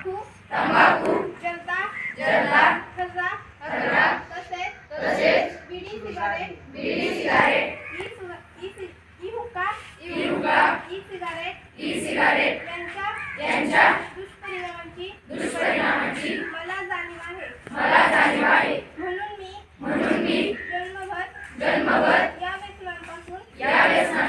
तंबाखू तंबाखू जर्दा जर्दा खर्रा खर्रा तसेच तसेच bidi cigarette bidi cigarette e e hookah e hookah e cigarette e cigarette यांच्या यांच्या दुष्परिणामांची दुष्परिणामांची मला जाणीव आहे मला जाणीव आहे म्हणून मी म्हणून मी जन्मभर जन्मभर या व्यसनांपासून या व्यसनाचा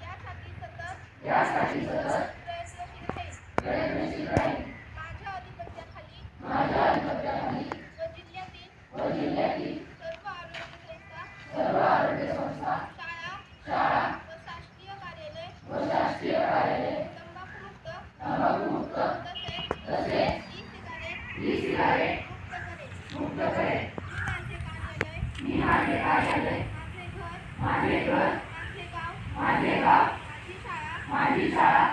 यासाठी सतत यासाठी सतत प्रयत्नशील राहील. प्रयत्नशील राहील. माझ्या अधिपत्याखाली माझ्या अधिपत्याखाली व जिल्ह्यातील व जिल्ह्यातील सर्व आरोग्य संस्था सर्व आरोग्य संस्था शाळा शाळा व शासकीय कार्यालय व शासकीय कार्यालय तंबाखूमुक्त तंबाखूमुक्त तसेच तसेच ई सिगारेट ई सिगारेट मुक्त मुक्त करेल. करेल मी माझे कार्यालय मी माझे कार्यालय माझे घर माझे घर माझे गाव माझे गाव माझी शाळा माझी शाळा